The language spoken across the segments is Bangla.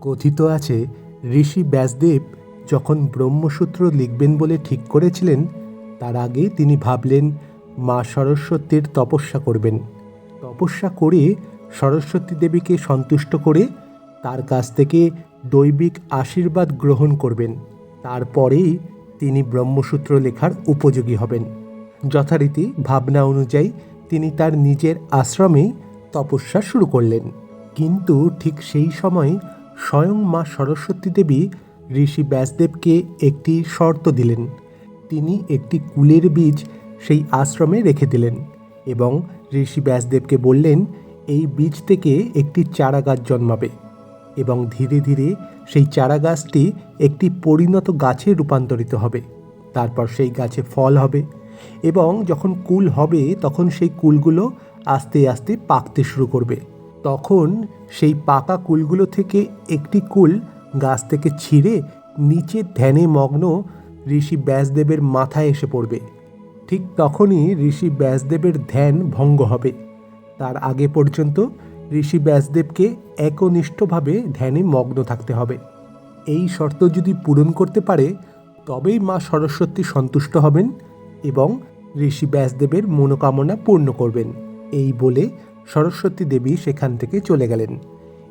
কথিত আছে, ঋষি ব্যাসদেব যখন ব্রহ্মসূত্র লিখবেন বলে ঠিক করেছিলেন, তার আগে তিনি ভাবলেন, মা সরস্বতীর তপস্যা করবেন। তপস্যা করে সরস্বতী দেবীকে সন্তুষ্ট করে তার কাছ থেকে দৈবিক আশীর্বাদ গ্রহণ করবেন। তারপরেই তিনি ব্রহ্মসূত্র লেখার উপযোগী হবেন। যথারীতি ভাবনা অনুযায়ী তিনি তার নিজের আশ্রমেই তপস্যা শুরু করলেন। কিন্তু ঠিক সেই সময় স্বয়ং মা সরস্বতী দেবী ঋষি ব্যাসদেবকে একটি শর্ত দিলেন। তিনি একটি কুলের বীজ সেই আশ্রমে রেখে দিলেন এবং ঋষি ব্যাসদেবকে বললেন, এই বীজ থেকে একটি চারা গাছ জন্মাবে। এবং ধীরে ধীরে সেই চারা গাছটি একটি পরিণত গাছে রূপান্তরিত হবে। তারপর সেই গাছে ফল হবে এবং যখন কুল হবে, তখন সেই কুলগুলো আস্তে আস্তে পাকতে শুরু করবে। তখন সেই পাকা কুলগুলো থেকে একটি কুল গাছ থেকে ছিঁড়ে নিচে ধ্যানে মগ্ন ঋষি ব্যাসদেবের মাথায় এসে পড়বে। ঠিক তখনই ঋষি ব্যাসদেবের ধ্যান ভঙ্গ হবে। তার আগে পর্যন্ত ঋষি ব্যাসদেবকে একনিষ্ঠভাবে ধ্যানে মগ্ন থাকতে হবে। এই শর্ত যদি পূরণ করতে পারে, তবেই মা সরস্বতী সন্তুষ্ট হবেন এবং ঋষি ব্যাসদেবের মনোকামনা পূর্ণ করবেন। এই বলে সরস্বতী দেবী সেখান থেকে চলে গেলেন।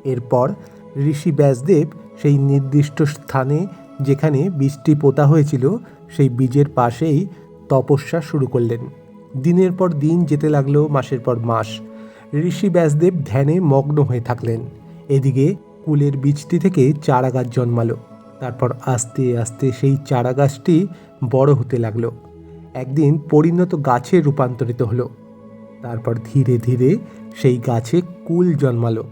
এরপর ঋষি ব্যাসদেব সেই নির্দিষ্ট স্থানে যেখানে বীজটি পোতা হয়েছিল, সেই বীজের পাশেই তপস্যা শুরু করলেন। দিনের পর দিন যেতে লাগল, মাসের পর মাস। ঋষি ব্যাসদেব ধ্যানে মগ্ন হয়ে থাকলেন। এদিকে কুলের বীজটি থেকে চারা গাছ জন্মালো। তারপর আস্তে আস্তে সেই চারা গাছটি বড় হতে লাগল। একদিন পরিণত গাছে রূপান্তরিত হলো। তারপর ধীরে ধীরে সেই গাছে কুল জন্মালো।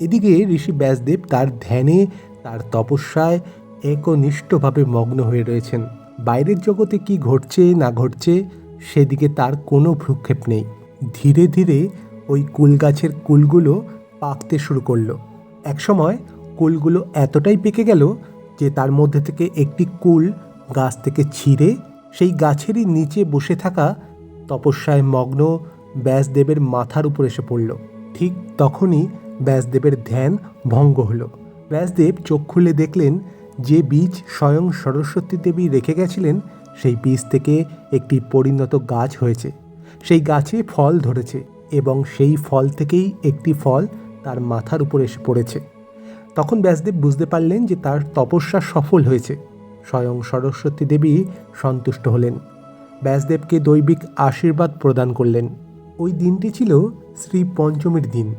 এদিকে ঋষি ব্যাসদেব তার ধ্যানে, তার তপস্যায় একনিষ্ঠভাবে মগ্ন হয়ে রয়েছেন। বাইরের জগতে কি ঘটছে, না ঘটছে, সেদিকে তার কোনো ভ্রুক্ষেপ নেই। ধীরে ধীরে ওই কুল গাছের কুলগুলো পাকতে শুরু করল। একসময় কুলগুলো এতটাই পেকে গেল যে তার মধ্যে থেকে একটি কুল গাছ থেকে ছিঁড়ে সেই গাছেরই নিচে বসে থাকা তপস্যায় মগ্ন ব্যাসদেবের মাথার উপর এসে পড়ল। ঠিক তখনই ব্যাসদেবের ধ্যান ভঙ্গ হলো। ব্যাসদেব চোখ খুলে দেখলেন যে বীজ স্বয়ং সরস্বতী দেবী রেখে গেছিলেন, সেই বীজ থেকে একটি পরিণত গাছ হয়েছে। সেই গাছে ফল ধরেছে এবং সেই ফল থেকেই একটি ফল তার মাথার উপর এসে পড়েছে। তখন ব্যাসদেব বুঝতে পারলেন যে তার তপস্যা সফল হয়েছে। স্বয়ং সরস্বতী দেবী সন্তুষ্ট হলেন। ব্যাসদেবকে দৈবিক আশীর্বাদ প্রদান করলেন। ওই দিনটি ছিল শ্রী পঞ্চমীর দিন।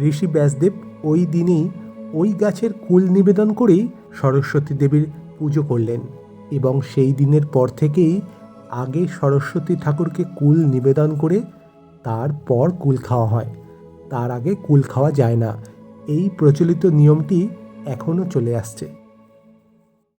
ঋষি ব্যাসদেব ওই দিনেই ওই গাছের কুল নিবেদন করেই সরস্বতী দেবীর পুজো করলেন এবং সেই দিনের পর থেকেই আগে সরস্বতী ঠাকুরকে কুল নিবেদন করে তারপর কুল খাওয়া হয়। তার আগে কুল খাওয়া যায় না। এই প্রচলিত নিয়মটি এখনও চলে আসছে।